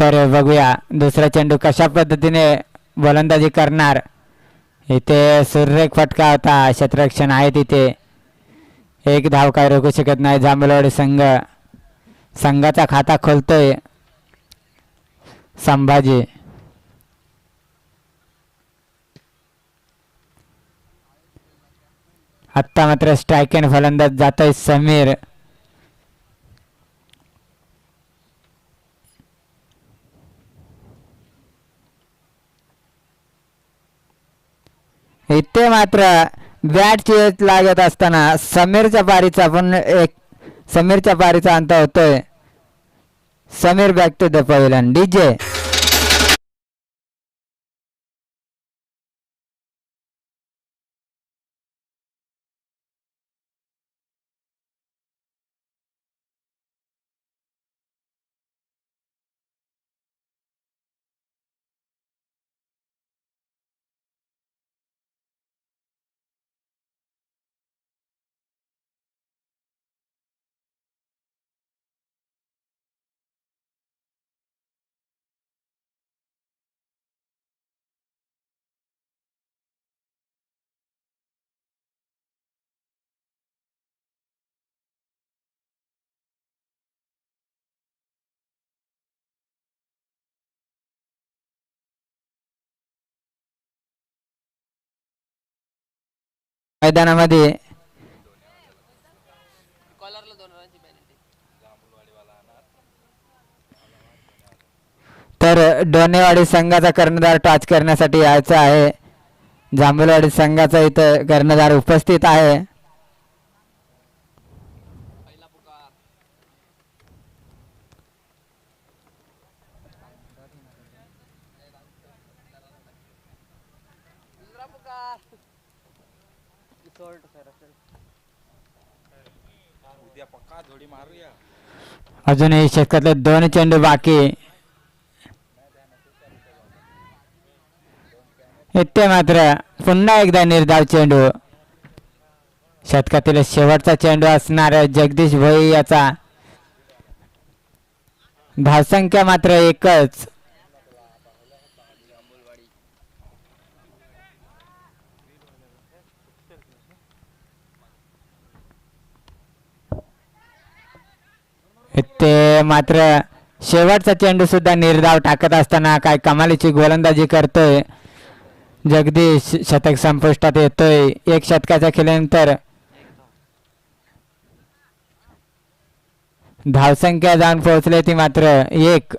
तर बघूया. दुसरा चेंडू कशा पद्धतीने गोलंदाजी करणार? इथे सुरेख फटका होता. क्षेत्ररक्षण आहे तिथे एक धाव काय रोखू शकत नाही. जांभलवाडी संघ. संघाचा खाता खोलतोय संभाजी. आत्ता मात्र स्ट्राईक अँड फलंदाज जातोय समीर. इथे मात्र बॅट चेत लागत असताना समीरच्या पारीचा पण एक समीरच्या पारीचा अंत होतोय. समीर बॅक टू द पहिलन डीजे मैदानामध्ये. तर डोनेवाडी संघाचा कर्णधार टॉच करण्यासाठी यायचा आहे. जांभूलवाडी संघाचा इथं कर्णधार उपस्थित आहे. उद्या पक्का थोडी मारूया. अजूनही शतकातले दोन चेंडू बाकी. इथे मात्र पुन्हा एकदा निर्धाव चेंडू. शतकातील शेवटचा चेंडू असणार जगदीश भोई याचा. धावसंख्या मात्र एकच. ते मात्र शेवटचा चेंडू सुद्धा निर्धाव टाकत असताना काय कमालीची गोलंदाजी करतोय. जगदीश शतक संपुष्टात येतोय. एक शतकाच्या खेळल्यानंतर धावसंख्या जाऊन पोहोचली ती मात्र एक